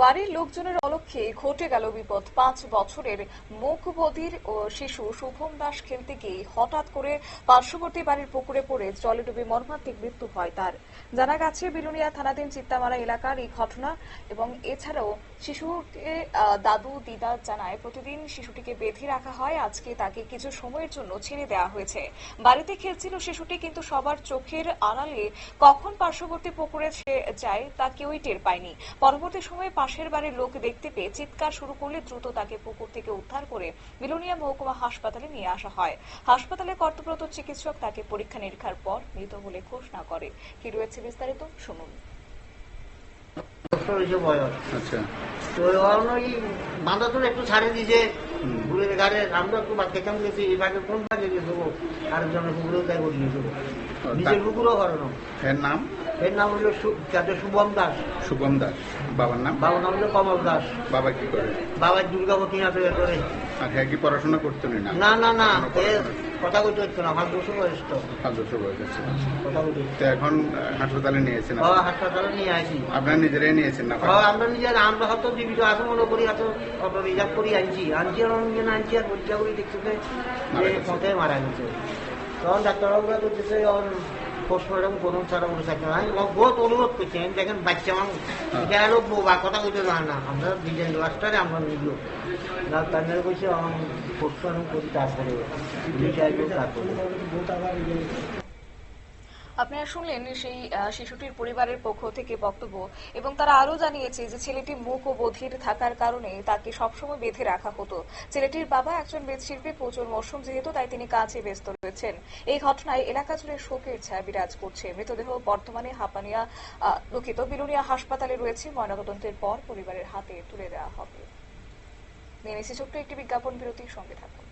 বাড়ির লোকজনের অলক্ষে ঘটে গেল বিপদ। পাঁচ বছরের মুখবধির ও শিশু শুভম দাস খেলতে গিয়ে হঠাৎ করে পার্শ্ববর্তী বাড়ির পুকুরে পড়ে জলে ডুবে মর্মান্তিক মৃত্যু হয় তার। জানা গেছে, বিলুনিয়া থানাধীন চিত্তামারা এলাকার এই ঘটনা এবং এছাড়াও শিশুকে দাদু, দিদা জানায় প্রতিদিন শিশুটিকে বেঁধে রাখা হয়। আজকে তাকে কিছু সময়ের জন্য ছেড়ে দেওয়া হয়েছে। বাড়িতে খেলছিল শিশুটি, কিন্তু সবার চোখের আড়ালে কখন পার্শ্ববর্তী পুকুরে সে যায় তা কেউই টের পায়নি। পরবর্তী সময়ে পাশের বাড়ির লোক দেখতে পেয়ে চিৎকার শুরু করলে দ্রুত তাকে পুকুর থেকে উদ্ধার করে বিলোনিয়া মহকুমা হাসপাতালে নিয়ে আসা হয়। হাসপাতালে কর্তব্যরত চিকিৎসক তাকে পরীক্ষা নিরীক্ষার পর মৃত বলে ঘোষণা করে। কি রয়েছে বিস্তারিত? শুনুন। হয়েছে বয়স। আচ্ছা। তো ওই বাঁধা তো একটু ছাড়ে দিয়েছে। ঘুরে গাড়ে আমরা একটু বাদ খেতাম গেছি এই ভাগে কোন ভাগে গেছো আরেকজনের পুকুরেও তাই করে দিয়েছিল নিজের পুকুরও করে এর নাম? এর নাম হলো সু- শুভম দাস। শুভম দাস। বাবার নাম? বাবার নাম হলো কমল দাস। বাবা কি করে? বাবার দুর্গাবতী নাথে করে। হ্যাঁ কি পড়াশোনা করতো না না? না না কথা কইতে হচ্ছে না আমার দুশো বয়স তো। পাঁচ বছর বয়স আছে কথা কইতে তো এখন হাসপাতালে নিয়েছেন ও হাসপাতালে নিয়ে আসি আপনারা নিজেরাই নিয়েছেন না? হ্যাঁ, আমরা নিজের আমরা হয়তো জীবিত আছে মনে করি অত রিজার্ভ করি আনছি। আনছি আর জন আনছি আর পরীক্ষা করি দেখতেছে যে পথে মারা গেছে। তখন ডাক্তারবাবুরা বলতেছে ওর পোস্টমর্টম করুন ছাড়া বলে থাকে আমি ও- বহুত অনুরোধ করছেন দেখেন বাচ্চা মানুষ। হ্যাঁ। এটা হলো বোবা কথা বলতে জানে না। আমরা ডিজাইন লাস্টারে আমরা নিল ডাক্তার কইছে আমার পোস্টমর্টম করি তারপরে তারপরে। আপনারা শুনলেন সেই শিশুটির পরিবারের পক্ষ থেকে বক্তব্য এবং তারা আরও জানিয়েছে যে ছেলেটি মুখ ও বধির থাকার কারণে তাকে সবসময় বেঁধে রাখা হতো। ছেলেটির বাবা একজন বেদশিল্পী, প্রচুর মৌসুম যেহেতু, তাই তিনি কাজে ব্যস্ত রয়েছেন। এই ঘটনায় এলাকা জুড়ে শোকের ছায়া বিরাজ করছে। মৃতদেহ বর্তমানে হাপানিয়া দুঃখিত, বিলুনিয়া হাসপাতালে রয়েছে। ময়নাতদন্তের পর পরিবারের হাতে তুলে দেওয়া হবে। নিয়ে ছোট্ট একটি বিজ্ঞাপন বিরতির সঙ্গে থাকুন।